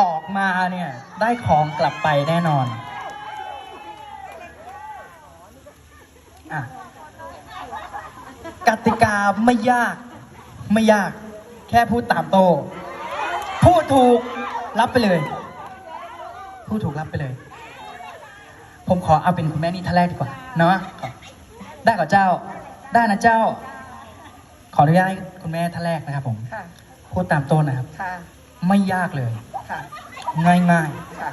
ออกมาเนี่ย ได้ของกลับไปแน่นอนอะกติกาไม่ยาก ไม่ยาก แค่พูดตามโต พูดถูกรับไปเลย พูดถูกรับไปเลย ผมขอเอาเป็นคุณแม่นี่ท่านแรกดีกว่า เนาะได้กับเจ้า ได้นะเจ้า ขออนุญาตให้คุณแม่ท่านแรกนะครับผมค่ะพูดตามต้นนะครับค่ะ ไม่ยากเลย ค่ะ ง่ายค่ะ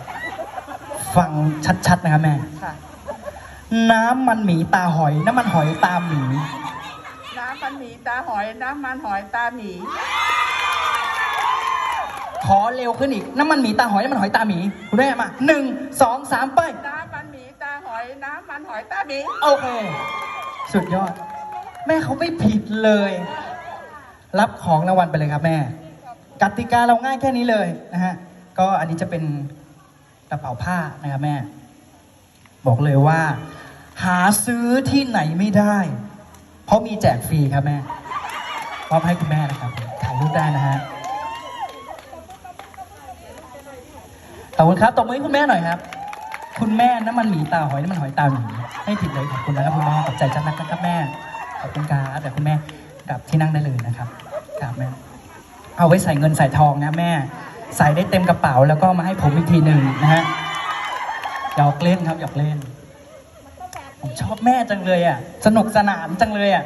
ๆฟังชัดๆนะครับแม่ ค่ะ น้ำมันหมีตาหอย น้ำมันหอยตาหมี น้ำมันหมีตาหอย น้ำมันหอยตาหมี ขอเร็วขึ้นอีก น้ำมันหมีตาหอย น้ำมันหอยตาหมีคุณแม่มาหนึ่งสองสามไป น้ำมันหมีตาหอย น้ำมันหอยตาหมี โอเค สุดยอด แม่เขาไม่ผิดเลย รับของรางวัลไปเลยครับแม่ กติกาเราง่ายแค่นี้เลยนะฮะก็อันนี้จะเป็นกระเป๋าผ้านะครับแม่ บอกเลยว่า หาซื้อที่ไหนไม่ได้ เพราะมีแจกฟรีครับแม่มอบให้คุณแม่นะครับถ่ายรูปได้นะฮะขอบคุณครับตบมือให้คุณแม่หน่อยครับ คุณแม่น้ำมันหมีตาหอยน้ำมันหอยตาหมีให้ผิดเลยขอบคุณนะครับคุณแม่ขอบใจจังนะครับแม่ขอบคุณครับแต่คุณแม่กลับที่นั่งได้เลยนะครับครับแม่ เอาไว้ใส่เงินใส่ทองนะแม่ ใส่ได้เต็มกระเป๋าแล้วก็มาให้ผมอีกทีหนึ่งนะฮะหยอกเล่นครับหยอกเล่น ผมชอบแม่จังเลยอะ สนุกสนานจังเลยอะ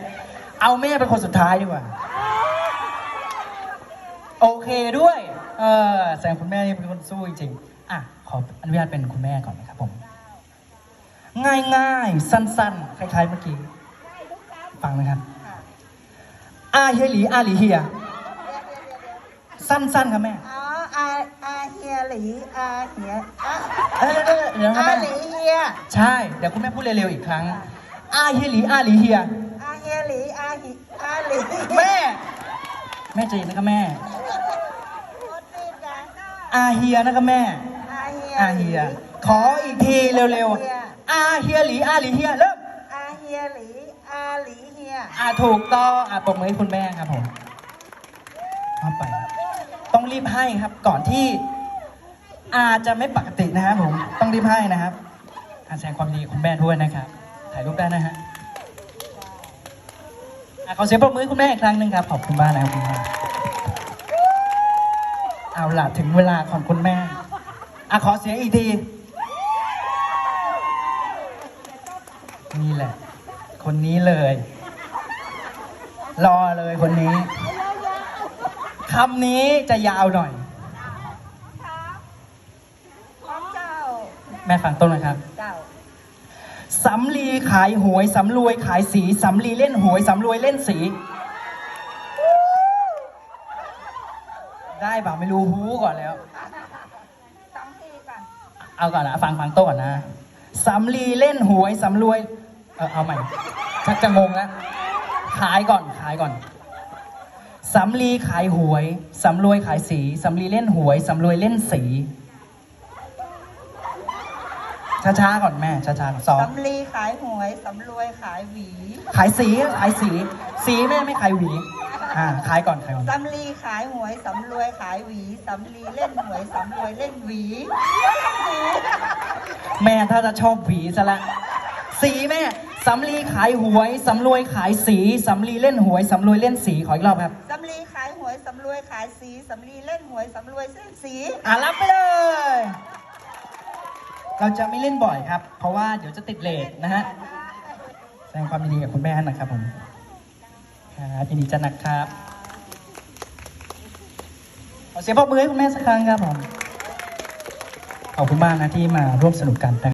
เอาแม่เป็นคนสุดท้ายดีกว่า โอเคด้วย เออแสดงคุณแม่นี่เป็นคนสู้จริงๆอะขออนุญาตเป็นคุณแม่ก่อนนะครับผม ง่ายๆ สั้นๆ คล้ายๆเมื่อกี้ ฟังนะครับ อาเฮลีอาหลีเฮีย สั้นๆครับแม่อ๋ออาอาเฮียหลีอาเฮียอาเออเดี๋ยวๆเดี๋ยวนะครับอาแม่หลีเฮียใช่เดี๋ยวคุณแม่พูดเร็วๆอีกครั้งอาเฮียหลีอาหลีเฮียอาเฮียหลีอาหิอาหลีแม่ แม่ใจเย็นนะครับแม่ อาเฮียนะครับแม่ อาเฮียอาเฮีย ขออีกทีเร็วๆอาเฮียหลีอาหลีเฮียเริ่มอาเฮียหลีอาหลีเฮียอ่าถูกต้องอ่าปรบมือให้คุณแม่ครับผมเอาไป ต้องรีบให้ครับ ก่อนที่อาจะไม่ปกตินะครับผม ต้องรีบให้นะครับการแสดงความดีคุณแม่ด้วยนะครับ ถ่ายรูปได้นะฮะอะขอเสียงปรบมือคุณแม่อีกครั้งหนึ่งครับ ขอบคุณมากนะครับคุณแม่เอาล่ะถึงเวลาของคุณแม่อะขอเสียงอีกทีนี่แหละ คนนี้เลย รอเลยคนนี้ คำนี้จะยาวหน่อย ของเจ้า แม่ฟังต้นนะครับ เจ้า สำลีขายหวยสำรวยขายสีสำลีเล่นหวยสำรวยเล่นสี ได้ป่ะไม่รู้ฮู้ก่อนแล้วสองทีก่อนเอาก่อนนะฟังฟังโต้ก่อนนะสำลีเล่นหวยสำรวย เออเอาใหม่ชักจะงงแล้วขายก่อนขายก่อน สำลีขายหวย สำรวยขายสี สำลีเล่นหวย สำรวยเล่นสี ช้าๆก่อนแม่ช้าๆก่อนสองสำลีขายหวย สำรวยขายหวี ขายสีขายสี สีแม่ไม่ขายหวี อ่าขายก่อนขายก่อน สำลีขายหวย สำรวยขายหวี สำลีเล่นหวย สำรวยเล่นหวีแม่ถ้าจะชอบหวีซะละสีแม่ สำลีขายหวยสำรวยขายสีสำลีเล่นหวยสำรวยเล่นสีขออีกรอบครับสำลีขายหวยสำรวยขายสีสำลีเล่นหวยสำรวยเส้นสี อ่ารับไปเลย เราจะไม่เล่นบ่อยครับ เพราะว่าเดี๋ยวจะติดเลทนะฮะแสดงความยินดีกับคุณแม่นะครับผมครับยินดีจังนะครับขอเสียงปรบมือให้คุณแม่สักครั้งครับผมขอบคุณมากนะที่มาร่วมสนุกกันนะครับ